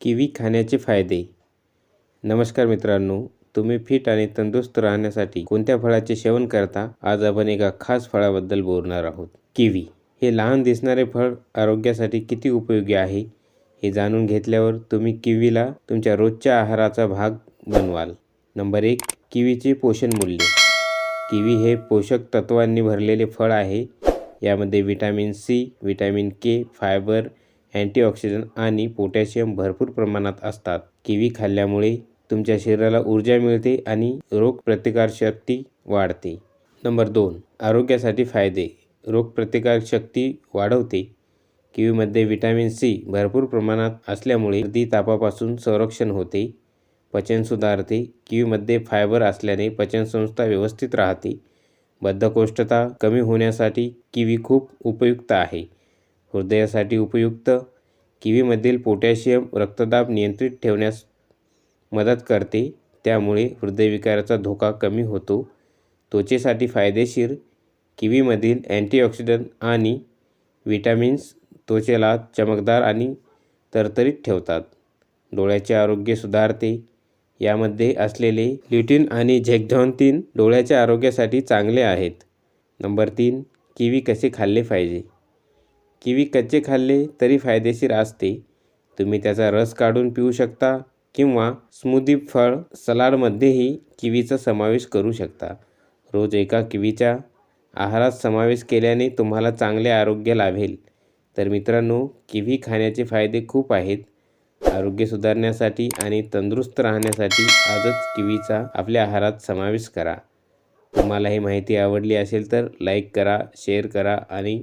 Kiwi खाण्याचे फायदे. नमस्कार मित्रांनो तुम्ही फिट आणि तंदुरुस्त राहण्यासाठी कोणत्या फळाचे सेवन करता? आज आपण एका खास फळाबद्दल बोलणार आहोत. किवी हे लहान दिसणारे फळ आरोग्यासाठी किती उपयोगी आहे? हे जाणून घेतल्यावर तुम्ही किवीला तुमच्या रोजच्या आहाराचा भाग बनवाल. नंबर एक किवीचे पोषण मूल्य. किवी हे पोषक तत्वांनी भरलेले फळ आहे. यामध्ये vitamin C vitamin K fibre antioxidant आणि पोटॅशियम भरपूर प्रमाणात असतात. किवी खाल्ल्यामुळे तुमच्या शरीराला ऊर्जा मिळते आणि रोगप्रतिकारशक्ती वाढते. नंबर दोन आरोग्यासाठी फायदे. रोगप्रतिकारशक्ती वाढवते. किवीमध्ये विटॅमिन सी भरपूर प्रमाणात असल्यामुळे सर्दी तापापासून संरक्षण होते. पचन सुधारते. किवीमध्ये फायबर असल्याने पचनसंस्था व्यवस्थित राहते. बद्धकोष्ठता कमी होण्यासाठी किवी खूप उपयुक्त आहे. हृदयासाठी उपयुक्त. किवीमधील पोटॅशियम रक्तदाब नियंत्रित ठेवण्यास मदत करते. त्यामुळे हृदयविकाराचा धोका कमी होतो. त्वचेसाठी फायदेशीर. किवीमधील अँटीऑक्सिडंट आणि विटॅमिन्स त्वचेला चमकदार आणि तरतरीत ठेवतात. डोळ्याचे आरोग्य सुधारते. यामध्ये असलेले ल्युटिन आणि झेक्झॉन्थिन डोळ्याच्या आरोग्यासाठी चांगले आहेत. नंबर तीन किवी कसे खाल्ले पाहिजे? किवी कच्चे खाल्ले तरी फायदेशीर असते. तुम्ही त्याचा रस काढून पिऊ शकता किंवा स्मूदी फळ सलाडमध्येही किवीचा समावेश करू शकता. रोज एका किवीच्या आहारात समावेश केल्याने तुम्हाला चांगले आरोग्य लाभेल. तर मित्रांनो किवी खाण्याचे फायदे खूप आहेत. आरोग्य सुधारण्यासाठी आणि तंदुरुस्त राहण्यासाठी आजच किवीचा आपल्या आहारात समावेश करा. तुम्हाला ही माहिती आवडली असेल तर लाईक करा शेअर करा आणि